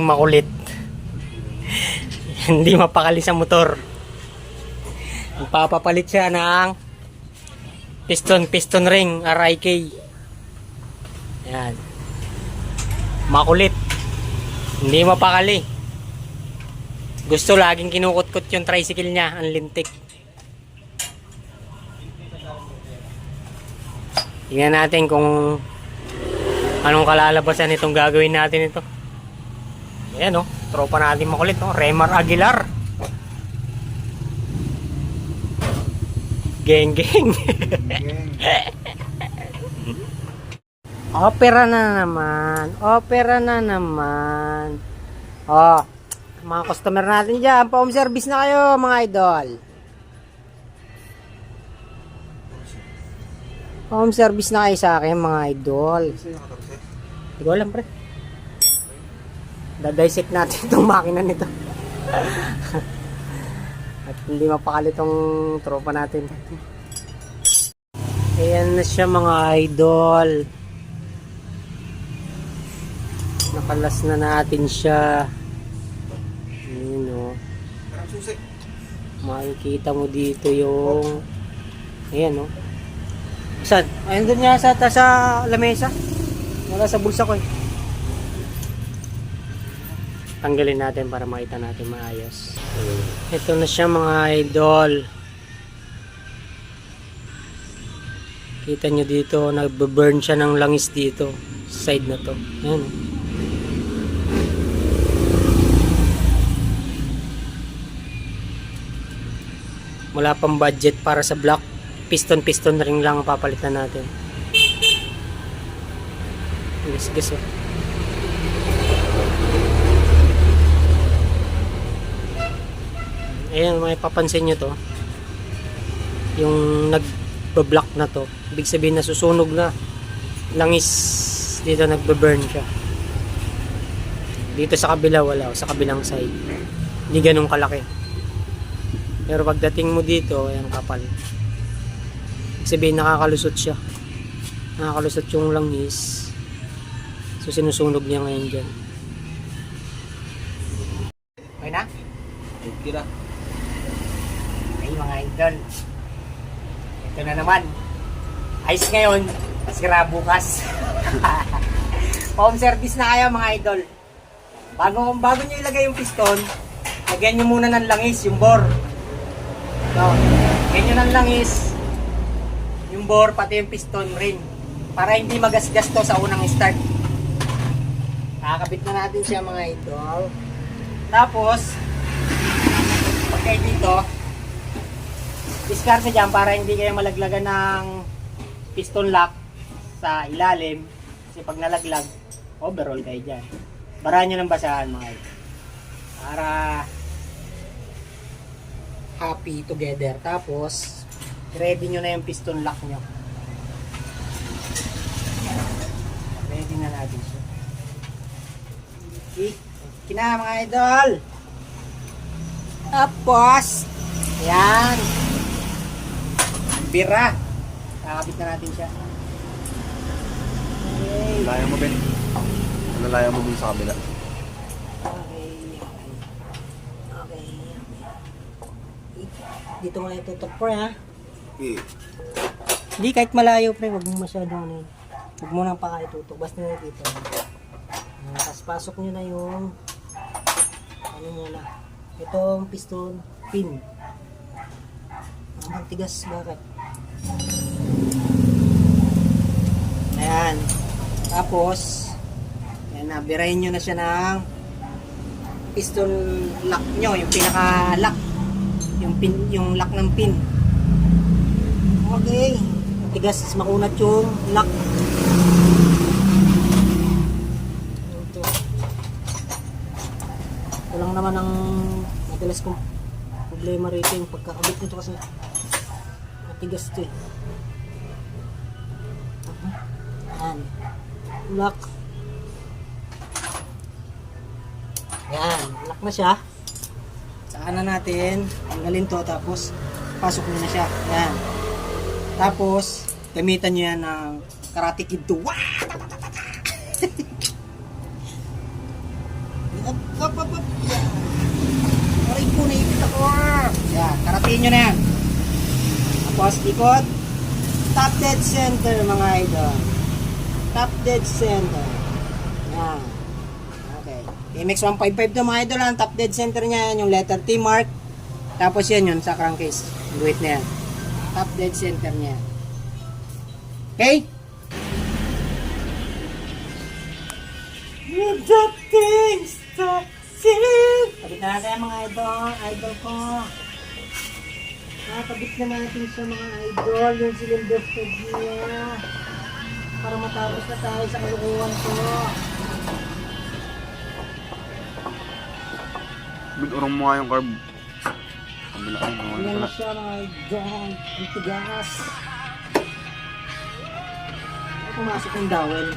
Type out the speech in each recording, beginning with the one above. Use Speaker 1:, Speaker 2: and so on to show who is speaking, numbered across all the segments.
Speaker 1: makulit. Hindi mapakali sa motor. Magpapapalit siya ng piston, piston ring, RIK. Yan. Makulit. Hindi mapakali. Gusto laging kinukutkot yung tricycle niya, ang lintik. Tingnan natin kung anong kalalabasan itong gagawin natin ito. Ayan oh, tropa natin makulit oh, Remar Aguilar. Geng geng. Opera na naman. Opera na naman. Oh, mga customer natin dyan, pa-home service na kayo mga idol. Home service na kayo sa akin mga idol. Hindi ko alam pre. Dadisect natin itong makina nito. At hindi mapakali itong tropa natin. Ayan na siya mga idol. Nakalas na natin siya. Ayan o. Makikita mo dito yung... Ayan o. Saan? Ayun doon niya sa, sa lamesa. Wala sa bulsa ko eh. Tanggalin natin para makita natin maayos. Ito na siya mga idol. Kita nyo dito, nagbe-burn siya ng langis dito. Side na to. Ayan. Wala pang budget para sa block. Piston-piston ring lang ang papalitan natin. Gas, gas oh. Ayan, may papansin nyo to. Yung nagbe-block na to. Ibig sabihin nasusunog na. Langis dito nagbe-burn siya. Dito sa kabila wala. Sa kabilang side. Hindi ganun kalaki. Pero pagdating mo dito, ayan kapal. Ibig sabihin nakakalusot siya. Nakakalusot yung langis. So sinusunog niya ngayon dyan. Okay na?
Speaker 2: Kira.
Speaker 1: Ay mga idol. Ito na naman. Ayos ngayon, sira bukas. Home service na kayo mga idol. Bago, bago nyo ilagay yung piston, lagyan nyo muna ng langis, yung bore. So, lagyan nyo ng langis, yung bore, pati yung piston ring. Para hindi magasgas to sa unang start. Kakabit na natin siya mga idol. Tapos, pagka dito, diskarte dyan para hindi kayo malaglagan ng piston lock sa ilalim. Kasi pag nalaglag, overall kayo dyan. Barahan nyo ng basahan mga idol. Para happy together. Tapos, ready nyo na yung piston lock nyo. Ready na natin siya. Okay. Kina mga idol. Tapos, yan. Bira. Kakabit na natin siya. Okay.
Speaker 2: Laya mo, Ben. Ano laya mo dun sa kabila?
Speaker 1: Okay. Okay. Dito mo na itutok pre ha.
Speaker 2: Okay.
Speaker 1: Hindi kahit malayo pre, wag mo masyado ano yun. Huwag mo nang pakaitutok, basta mo. Ah, Tapos pasok nyo na yung ano muna. Itong piston pin. Ang tigas, bakit? Ayan. Tapos, ayan na, birahin nyo na siya ng piston lock nyo, yung pinaka-lock. Yung pin, yung lock ng pin. Okay. Tigas, makunat yung lock. Ito. Ito lang naman ang madalas kong problema rito yung pagkakabit nito kasi matigas ito eh. Ayan. Lock. Ayan. Lock na siya. Saan na natin tanggalin to tapos pasok na siya. Ayan. Tapos, gamitan nyo yan ng Karate Kid 2. Wah! Up, up, up, up. Yan. Aray po, naipit ako. Yan, karating nyo na yan. Tapos, ikot. Top dead center, mga idol. Top dead center. Yan. Okay. MX 155 to mga idol. Ang top dead center niya yan, yung letter T mark. Tapos yan yun sa crankcase. Buwit na yan. Top dead center niya. Okay? With the things that seem Kabit na natin mga idol, idol ko. Nakakabit na natin sa mga idol yung cylinder head niya. Para matapos na tayo sa kalukuhan ko.
Speaker 2: Bigurong mo nga yung carb. Kabila ay, nawala
Speaker 1: Ayan
Speaker 2: na.
Speaker 1: na siya mga idol. Ang tigas. Pumasok yung dowel.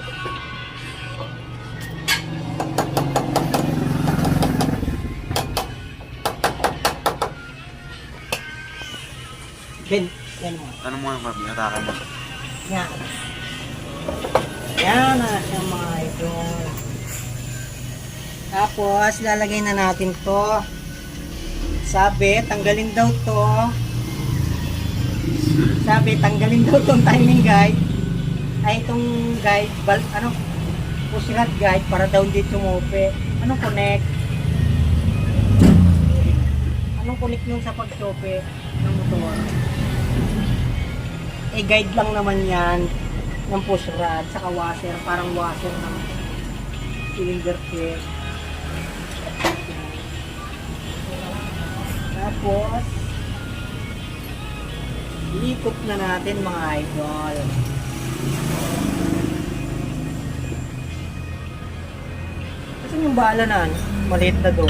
Speaker 1: Ben, yan mo.
Speaker 2: Ano mo nga yung carb? Inatakan mo.
Speaker 1: Yan. Yan na siya mga idol. Tapos, lalagay na natin to. Sabi, tanggalin daw to. Sabi, tanggalin daw tong timing guide. Ay, itong guide, bal, ano, push rod guide para daw hindi tumupi. Anong connect? Anong connect nung sa pagtupi ng motor? Eh guide lang naman yan ng push rod saka washer parang washer ng cylinder kit. Tapos likot na natin mga idol. Kasi yung bala na maliit na do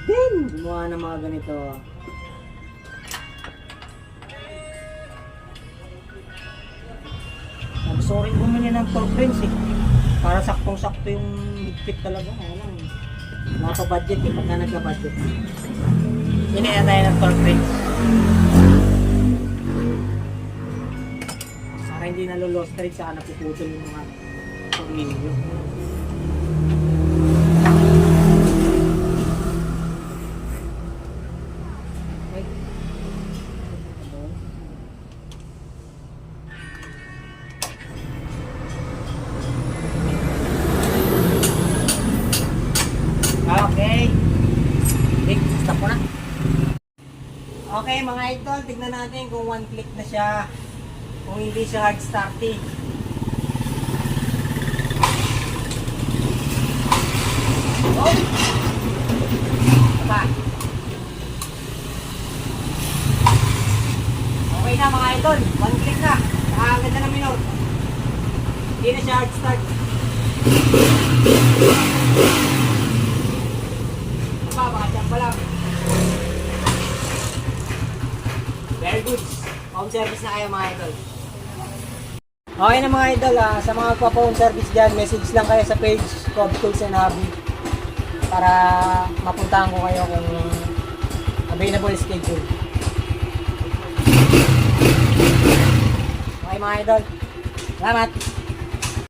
Speaker 1: Pagod din. Gumawa ng mga ganito. Rin bumili ng torque wrench eh. Para saktong-sakto yung higpit talaga. Ano eh. Nakaka-budget eh. Pagka nagka-budget. Binaya tayo ng torque wrench. Para hindi nalolost rin saka napuputol yung mga tornilyo. Okay mga idol, tignan natin kung one click na siya. Kung hindi siya hard starting. Oh! Pa. Okay na mga idol, one click na. Nakaganda na minor. Hindi na siya hard start. Pa, baka dyan pa lang. Very good. Home service na kayo mga idol. Okay na mga idol, ah, sa mga pa-phone service dyan, message lang kayo sa page Cobb Tools and Hobby para mapuntahan ko kayo kung available schedule. Okay mga idol, salamat!